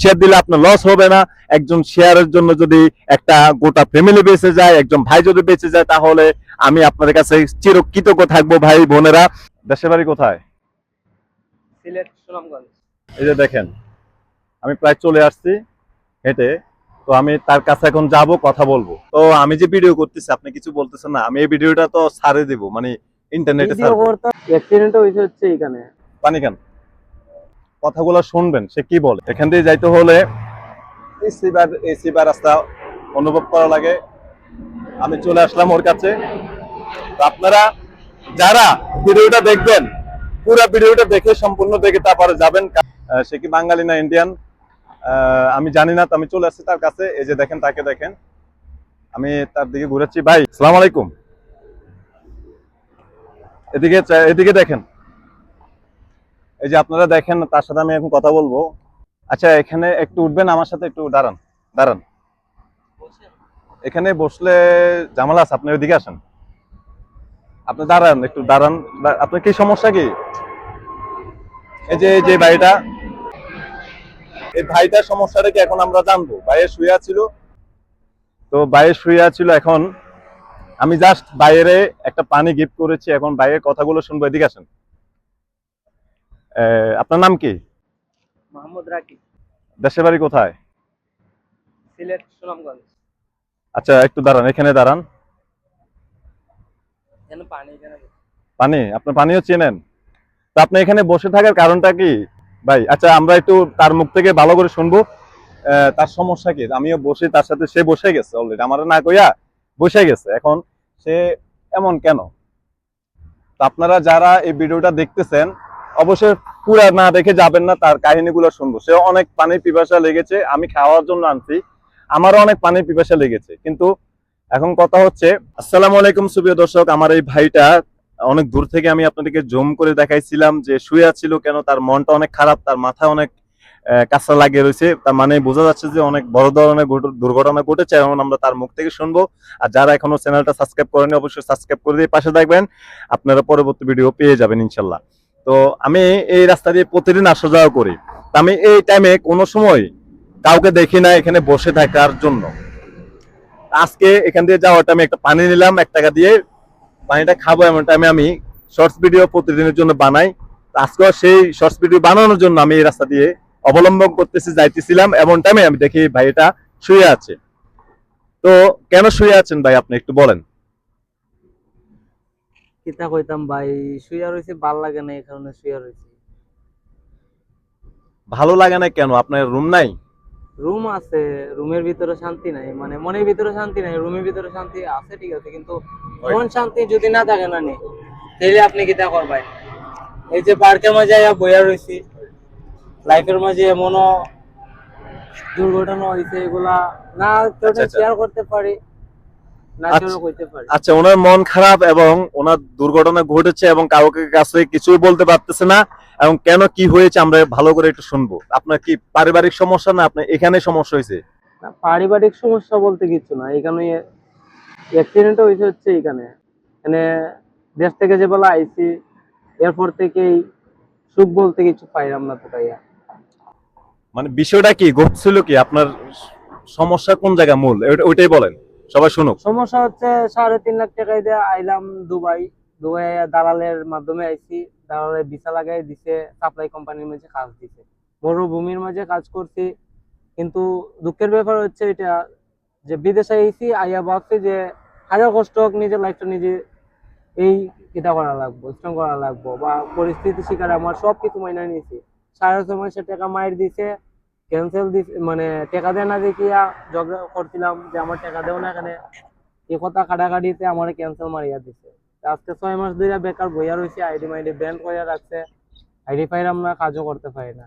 Share দিলে আপনার loss হবে না। একজন শেয়ারের জন্য যদি একটা গোটা ফ্যামিলি বেঁচে যায় একজন ভাই যদি বেঁচে যায় তাহলে আমি আপনাদের কাছে চিরকৃতজ্ঞ থাকব ভাই বোনেরা। দেশের বাড়ি কোথায়? সিলেট সুনামগঞ্জ। এই যে দেখেন আমি প্রায় চলে আসছি হেঁটে তো আমি তার কাছে এখন যাব কথা বলব। তো আমি যে ভিডিও করতেছি আপনি কিছু বলতেছেন না আমি এই ভিডিওটা তো ছাড়ে দিব মানে ইন্টারনেটে করতে অ্যাক্সিডেন্ট হয়েছে হচ্ছে এখানে পানি কেন কথাগুলো শুনবেন, সে কি বলে? এখান দিয়ে যাইতে হলে রাস্তা অনুভব করা লাগে। আমি চলে আসলাম ওর কাছে। আপনারা যারা ভিডিওটা দেখবেন, পুরো ভিডিওটা দেখে, সম্পূর্ণ দেখে তারপরে যাবেন। সে কি বাঙালি না ইন্ডিয়ান? আমি জানি না আমি চলে আসছি তার কাছে। এই যে দেখেন, তাকে দেখেন। আমি তার দিকে ঘুরেছি। ভাই সালাম আলাইকুম। এদিকে এদিকে দেখেন। এই যে আপনারা দেখেন, তার সাথে আমি এখন কথা বলব। আচ্ছা এখানে একটু উঠবেন, আমার সাথে একটু দাঁড়ান দাঁড়ান। এখানে বসলে জামালা আছে, আপনি ওইদিকে আসেন। আপনি দাঁড়ান, একটু দাঁড়ান। আপনার কি সমস্যা কি? এই যে এই যে ভাইটা। এই ভাইটার সমস্যাটা কি এখন আমরা জানব? ভাইয়ের শুয়ে ছিল তো ভাইয়ের শুয়ে ছিল এখন। আমি জাস্ট বাইরে একটা পানি গিফট করেছি, এখন বাইরের কথাগুলো শুনব, এদিকে আসেন। আপনার নাম কি? মোহাম্মদ রাকিব। দেশের বাড়ি কোথায়? সিলেট সুনামগঞ্জ। আচ্ছা একটু দাঁড়ান এখানে দাঁড়ান। এখানে পানি এখানে পানি? আপনার পানিও চেনেন। তো আপনি এখানে বসে থাকার কারণটা কি? ভাই আচ্ছা আমরা একটু তার মুখ থেকে ভালো করে শুনব। তার সমস্যা কি? আমিও বসে তার সাথে সে বসে গেছে অলরেডি আমার না কইয়া বসে গেছে। এখন সে এমন কেন? তো আপনারা যারা এই ভিডিওটা দেখতেছেন অবশ্যই পুরা না দেখে যাবেন না, তার কাহিনীগুলো শুনব। সে অনেক পানির পিপাসা লেগেছে, আমি খাওয়ার জন্য আনছি, আমারও অনেক পানির পিপাসা লেগেছে। কিন্তু এখন কথা হচ্ছে, আসসালামু আলাইকুম সুপ্রিয় দর্শক, আমার এই ভাইটা, অনেক দূর থেকে আমি আপনাদেরকে জুম করে দেখাইছিলাম যে শুয়ে ছিল কেন, তার মনটা অনেক খারাপ, তার মাথা অনেক কাঁচা লাগিয়ে রয়েছে, তার মানে বোঝা যাচ্ছে যে অনেক বড় ধরনের দুর্ঘটনা ঘটেছে, এখন আমরা তার মুখ থেকে শুনব। আর যারা এখনও চ্যানেলটা সাবস্ক্রাইব করেনি অবশ্যই সাবস্ক্রাইব করে দিয়ে পাশে থাকবেন, আপনারা পরবর্তী ভিডিও পেয়ে যাবেন, ইনশাল্লাহ। তো আমি এই রাস্তা দিয়ে প্রতিদিন আসা যাওয়া করি। আমি এই টাইমে কোনো সময় কাউকে দেখি না এখানে বসে থাকার জন্য। আজকে এখান দিয়ে যাওয়ার টাইমে একটা পানি নিলাম, এক টাকা দিয়ে পানিটা খাব এমন টাইমে আমি শর্টস ভিডিও প্রতিদিনের জন্য বানাই। আজকেও সেই শর্টস ভিডিও বানানোর জন্য আমি এই রাস্তা দিয়ে অবলম্বন করতেছি, যাইতেছিলাম। এমন টাইমে আমি দেখি ভাই এটা শুয়ে আছে। তো কেন শুয়ে আছেন ভাই আপনি একটু বলেন। কিতা কইতাম ভাই শুয়া রইছে ভালো লাগে না এই কারণে শুয়া রইছে। ভালো লাগে না কেন? আপনার রুম নাই? রুম আছে রুমের ভিতরে শান্তি নাই মানে মনের ভিতরে শান্তি নাই রুমের ভিতরে শান্তি আছে ঠিক আছে কিন্তু মন শান্তি যদি না থাকে না নি তাহলে আপনি কিতা করবেন এই যে পার্কের মাঝে আয়া বইয়া রইছি লাইফের মাঝে এমনও দুর্ঘটনা হয়েছে এগুলা না কেউ আচ্ছা, আচ্ছা। শেয়ার করতে পারি। আচ্ছা। আচ্ছা ওনার মন খারাপ এবং ওনার দুর্ঘটনা ঘটেছে এবং কাউকে কাছে কিছুই বলতে পারতেছে না এবং কেন কি হয়েছে আমরা ভালো করে একটু শুনব। আপনার কি পারিবারিক সমস্যা না আপনার এখানে সমস্যা হয়েছে? না, পারিবারিক সমস্যা বলতে কিছু না এখানে অ্যাক্সিডেন্ট হয়েছে হচ্ছে এখানে। মানে দেশ থেকে যে বেলা আইছি এরপর থেকেই সুখ বলতে কিছু পাইলাম না তো মানে বিষয়টা কি ঘটছিল কি? আপনার সমস্যা কোন জায়গা মূল? ওইটাই বলেন। সবাই শুনুক। সমস্যা হচ্ছে সাড়ে তিন লাখ টাকায় দিয়ে আইলাম দুবাই। দুবাই দালালের মাধ্যমে আইছি। দালালের ভিসা লাগাই দিছে সাপ্লাই কোম্পানির মাঝে কাজ দিছে। মরুভূমির মাঝে কাজ করছি। কিন্তু দুঃখের ব্যাপার হচ্ছে এটা যে বিদেশে আইছি, আইয়া ভাবছি যে হাজার কষ্ট হোক, নিজের লাইফটা নিজে এই এটা করা লাগবো স্ট্রং করা লাগবো বা পরিস্থিতি শিকারে আমার সব কিছু মাইনা নিয়েছি। সাড়ে ছয় মাসে টাকা মায়ের দিছে ক্যান্সেল দিছে মানে টাকা দেয় না দেখিয়া ঝগড়া করছিলাম যে আমার টাকা দেও না এখানে এই কথা কাটাকাটিতে আমার ক্যান্সেল মারিয়া দিছে। আজকে ছয় মাস ধরে বেকার বইয়া রয়েছে আইডি মাইডি ব্যান্ড করে রাখছে। আইডি পাইলাম না কাজও করতে পারি না।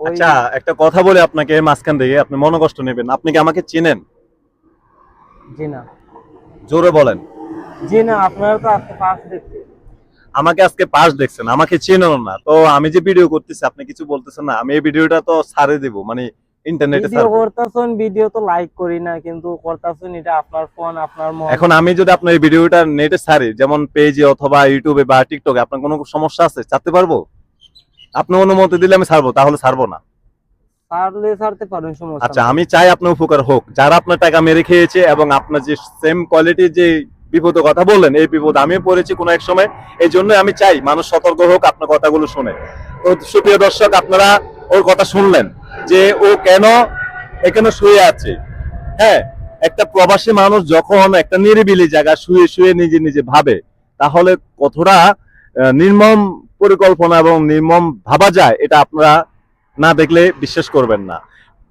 আচ্ছা একটা কথা বলে আপনাকে মাঝখান থেকে আপনি মনে কষ্ট নেবেন। আপনি কি আমাকে চেনেন? জি না। জোরে বলেন। জি না আপনারা তো আজকে ফার্স্ট দেখছি। আমাকে আজকে পাস দেখছেন আমাকে চেনেন না। তো আমি যে ভিডিও করতেছি আপনি কিছু বলতেছেন না আমি এই ভিডিওটা তো ছাড়ে দেব মানে ইন্টারনেটে ভিডিও করতেছেন ভিডিও তো লাইক করি না কিন্তু করতেছেন এটা আপনার ফোন আপনার মন। এখন আমি যদি আপনার এই ভিডিওটা নেটে ছাড়ি যেমন পেজে অথবা ইউটিউবে বা টিকটকে আপনার কোনো সমস্যা আছে? চাতে পারব? আপনি অনুমতি দিলে আমি ছাড়বো তাহলে ছাড়বো না। ছাড়লে ছাড়তে পারেন সমস্যা আচ্ছা আমি চাই আপনার উপকার হোক। যারা আপনার টাকা মেরে খেয়েছে এবং আপনার যে সেম কোয়ালিটির যে বিপদের কথা বললেন, এই বিপদ আমিও পড়েছি কোনো এক সময়। এই জন্য আমি চাই মানুষ সতর্ক হোক আপনার কথাগুলো শুনে। তো সুপ্রিয় দর্শক, আপনারা ওর কথা শুনলেন যে ও কেন এখানে শুয়ে আছে। হ্যাঁ একটা প্রবাসী মানুষ যখন একটা নিরিবিলি জায়গা শুয়ে শুয়ে নিজে নিজে ভাবে, তাহলে কতটা নির্মম পরিকল্পনা এবং নির্মম ভাবা যায়, এটা আপনারা না দেখলে বিশ্বাস করবেন না।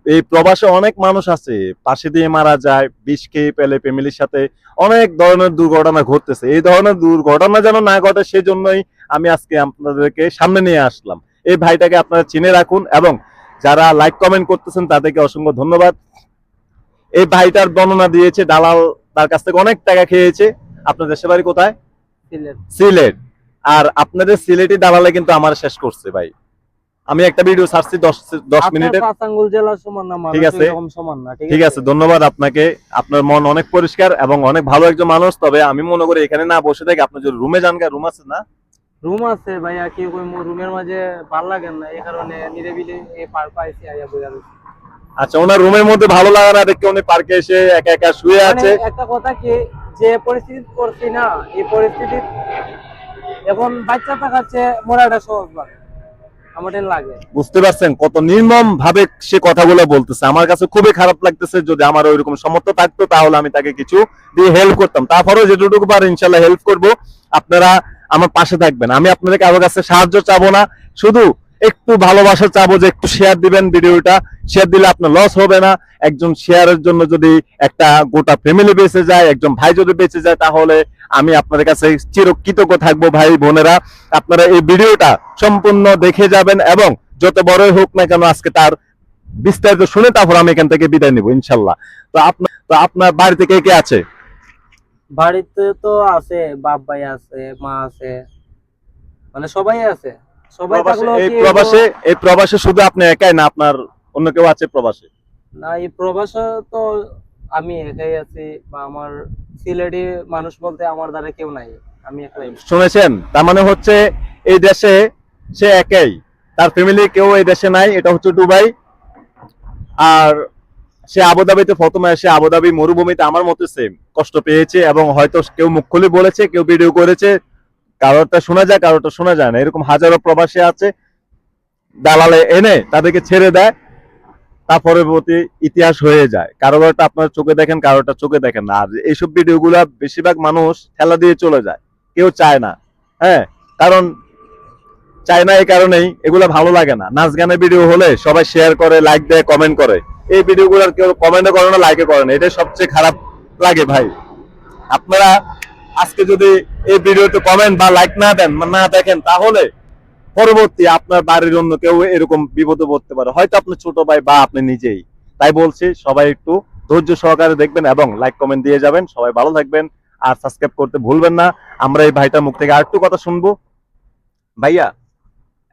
এই প্রবাসে অনেক মানুষ আছে। পাশে দিয়ে মারা যায় বিষ খেয়ে পেলে ফ্যামিলির সাথে। অনেক ধরনের দুর্ঘটনা ঘটতেছে। এই ধরনের দুর্ঘটনা যেন না ঘটে সেজন্যই আমি আজকে আপনাদেরকে সামনে নিয়ে আসলাম। এই ভাইটাকে আপনারা চিনে রাখুন এবং যারা লাইক কমেন্ট করতেছেন তাদেরকে অসংখ্য ধন্যবাদ। এই ভাইটার বর্ণনা দিয়েছে দালাল তার কাছ থেকে অনেক টাকা খেয়েছে। আপনাদের দেশের বাড়ি কোথায়? সিলেট। সিলেট। আর আপনাদের সিলেটি দালালে কিন্তু আমার শেষ করছে ভাই। আমি একটা ভিডিও ছাড়ছি দশ আপনার মিনিটের। ঠিক আছে। এরকম সমান না ঠিক আছে? ধন্যবাদ আপনাকে। আপনার মন অনেক পরিষ্কার এবং অনেক ভালো একজন মানুষ তবে আমি মনে করি এখানে না বসে থেকে আপনি যদি রুমে যান রুম আছে না? রুম আছে ভাইয়া কি রুমের মাঝে ভালো লাগে না এই কারণে নিরিবিলি এই পার পাইছি আইয়া রইছি। আচ্ছা ওনার রুমের মধ্যে ভালো লাগে না দেখে উনি পার্কে এসে একা একা শুয়ে মানে আছে? একটা কথা কি যে পরিস্থিতি করছি না এই পরিস্থিতি এখন বাচ্চা থাকাচ্ছে মরাটা সহজ লাগে। বুঝতে পারছেন? কত নির্মম ভাবে সে কথাগুলো বলতেছে। আমার কাছে খুবই খারাপ লাগতেছে যদি আমার ওইরকম সমর্থ থাকতো, তাহলে আমি তাকে কিছু দিয়ে হেল্প করতাম। তারপরেও যেটুকু পারে ইনশাল্লাহ হেল্প করব। আপনারা আমার পাশে থাকবেন। আমি আপনাদের কারও কাছে সাহায্য চাবো না। শুধু একটু ভালোবাসা চাবো যে একটু শেয়ার দিবেন ভিডিওটা। শেয়ার দিলে আপনার লস হবে না। একজন শেয়ারের জন্য যদি একটা গোটা ফ্যামিলি বেঁচে যায়, একজন ভাই যদি বেঁচে যায়, তাহলে আমি আপনাদের কাছে চিরকৃতজ্ঞ থাকব ভাই, বোনেরা। আপনারা এই ভিডিওটা সম্পূর্ণ দেখে যাবেন এবং যত বড়ই হোক না কেন আজকে তার বিস্তারিত শুনে তারপর আমি এখান থেকে বিদায় নিব, ইনশাল্লাহ। তো আপনার তো আপনার বাড়িতে কে কে আছে? বাড়িতে তো আছে, বাপ ভাই আছে, মা আছে মানে সবাই আছে। এই কি প্রবাসে এই প্রবাসে শুধু আপনি একাই না আপনার অন্য কেউ আছে প্রবাসে? না এই প্রবাসে তো আমি একাই আছি বা আমার সিলেটি মানুষ বলতে আমার দ্বারা কেউ নাই আমি একলাই। শুনেছেন? তার মানে হচ্ছে এই দেশে সে একাই। তার ফ্যামিলি কেউ এই দেশে নাই এটা হচ্ছে দুবাই। আর সে আবুধাবিতে প্রথমে এসে আবুধাবি মরুভূমিতে আমার মতো সেম কষ্ট পেয়েছে এবং হয়তো কেউ মুখ খুলে বলেছে কেউ ভিডিও করেছে কারোরটা শোনা যায়, কারোরটা শোনা যায় না। এরকম হাজারো প্রবাসী আছে, দালালে এনে তাদেরকে ছেড়ে দেয় তার পরবর্তী ইতিহাস হয়ে যায়। কারোরটা আপনার চোখে দেখেন, কারোরটা চোখে দেখেন না। আর এইসব ভিডিওগুলা বেশিরভাগ মানুষ ঠেলা দিয়ে চলে যায়। কেউ চায় না। হ্যাঁ কারণ চায় না এই কারণেই এগুলো ভালো লাগে না। নাচ গানের ভিডিও হলে সবাই শেয়ার করে লাইক দেয় কমেন্ট করে। এই ভিডিওগুলো কেউ কমেন্টও করে না লাইকও করে না। এটাই সবচেয়ে খারাপ লাগে ভাই। আপনারা আজকে যদি এই ভিডিওতে কমেন্ট বা লাইক না দেন, না দেখেন, তাহলে পরবর্তী আপনার বাড়ির অন্য কেউ এরকম বিপদে পড়তে পারে। হয়তো আপনার ছোট ভাই বা আপনি নিজেই। তাই বলছি, সবাই একটু ধৈর্য সহকারে দেখবেন এবং লাইক কমেন্ট দিয়ে যাবেন। সবাই ভালো থাকবেন আর সাবস্ক্রাইব করতে ভুলবেন না। আমরা এই ভাইটার মুখ থেকে আরেকটু কথা শুনব। ভাইয়া,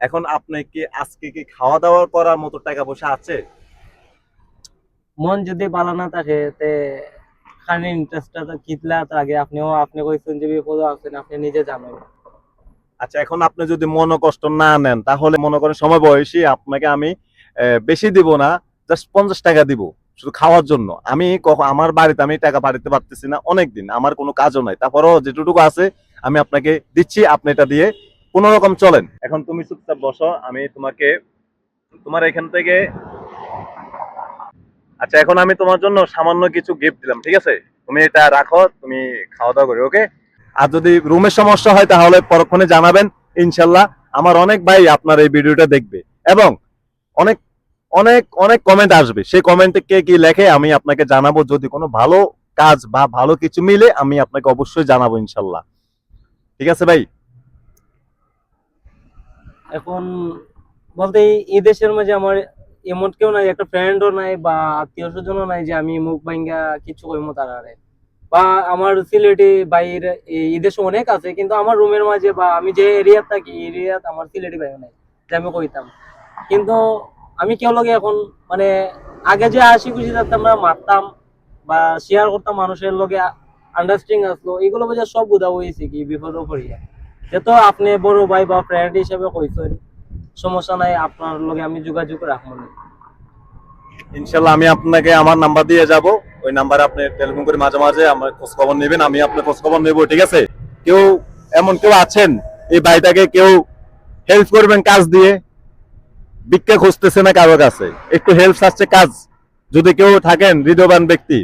এখন আপনি কি আজকে কি খাওয়া দাওয়া করার মতো টাকা পয়সা আছে? মন যদি ভালো না থাকে, তে খানি ইন্টারেস্টটা তো কিতলা, তো আগে আপনিও, আপনি কইছেন যে বিপদ আছেন, আপনি নিজে জানেন। আচ্ছা এখন আপনি যদি মন কষ্ট না নেন, তাহলে মনে করেন সময় বয়সী, আপনাকে আমি বেশি দিব না জাস্ট পঞ্চাশ টাকা দিব, শুধু খাওয়ার জন্য। আমি আমার বাড়িতে আমি টাকা পাঠাতে পারতেছি না অনেক দিন আমার কোনো কাজও নাই। তারপরও যেটুকু আছে, আমি আপনাকে দিচ্ছি, আপনি এটা দিয়ে কোন রকম চলেন। এখন তুমি চুপচাপ বসো, আমি তোমাকে, তোমার এখান থেকে আচ্ছা এখন আমি তোমার জন্য সামান্য কিছু গিফট দিলাম, ঠিক আছে? তুমি এটা রাখো, তুমি খাওয়া দাওয়া করো ওকে আর যদি রুমের সমস্যা হয়, তাহলে পরক্ষণে জানাবেন, ইনশাল্লাহ। আমার অনেক ভাই আপনার এই ভিডিওটা দেখবে। এবং অনেক অনেক অনেক কমেন্ট আসবে। সেই কমেন্টে কে কি লেখে, আমি আপনাকে জানাব। যদি কোনো ভালো কাজ বা ভালো কিছু মিলে, আমি আপনাকে অবশ্যই জানাব, ইনশাল্লাহ। ঠিক আছে ভাই? এখন বলতে এই- দেশের মাঝে আমার এমন কেউ নাই, একটা ফ্রেন্ডও নাই বা আত্মীয় স্বজনও নাই যে আমি মুখ ভাঙ্গা কিছু কইমো তারারে বা আমার সিলেটি বাইরে, এই দেশে অনেক আছে, কিন্তু আমার রুমের মাঝে বা আমি যে এরিয়াত থাকি এরিয়াত আমার সিলেটি ভাইও নাই, যে আমি কইতাম। কিন্তু আমি কেউ লগে এখন মানে আগে যে হাসি খুশি থাকতাম না মারতাম বা শেয়ার করতাম মানুষের লগে আন্ডারস্ট্যান্ডিং আসলো, এগুলো বুঝে সব বুঝা হয়েছে কি বিপদ পড়িয়া যেহেতু আপনি বড় ভাই বা ফ্রেন্ড হিসেবে কইছেন সমস্যা নাই, আপনার লগে আমি যোগাযোগ রাখব। ইনশাল্লাহ আমি আপনাকে আমার নাম্বার দিয়ে যাব। ওই নাম্বারে আপনি টেলিফোন করে মাঝে মাঝে আমার খোঁজ খবর নেবেন, আমি আপনার খোঁজ খবর নেব, ঠিক আছে? কেউ এমন কেউ আছেন, এই ভাইটাকে কেউ হেল্প করবেন কাজ দিয়ে? ভিক্ষা খুঁজতেছে না কারও কাছে। একটু হেল্প চাচ্ছে কাজ। যদি কেউ থাকেন হৃদয়বান ব্যক্তি,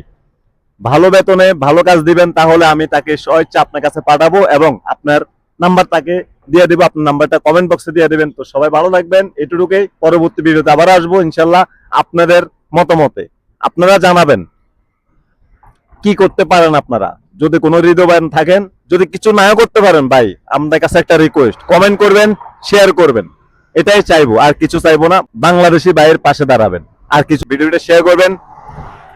ভালো বেতনে ভালো কাজ দিবেন, তাহলে আমি তাকে স্বেচ্ছা আপনার কাছে পাঠাবো এবং আপনার নাম্বার তাকে দিয়ে দেবো, আপনার নাম্বারটা কমেন্ট বক্সে দিয়ে দেবেন। তো সবাই ভালো থাকবেন এটুকুই পরবর্তী ভিডিওতে আবার আসব, ইনশাল্লাহ আপনাদের মতামতে। আপনারা জানাবেন কি করতে পারেন আপনারা। যদি কোনো হৃদয়বান থাকেন, যদি কিছু নাও করতে পারেন, ভাই, আমাদের কাছে একটা রিকোয়েস্ট কমেন্ট করবেন শেয়ার করবেন। এটাই চাইব, আর কিছু চাইব না, বাংলাদেশি ভাইয়ের পাশে দাঁড়াবেন। আর কিছু ভিডিওটা শেয়ার করবেন।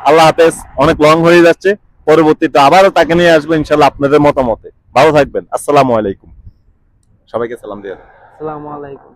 আল্লাহ হাফেজ, অনেক লং হয়ে যাচ্ছে। পরবর্তীতে আবারও তাকে নিয়ে আসব, ইনশাল্লাহ আপনাদের মতামতে। ভালো থাকবেন, আসসালামু আলাইকুম। সবাইকে সালাম দিয়ে আসসালামু আলাইকুম।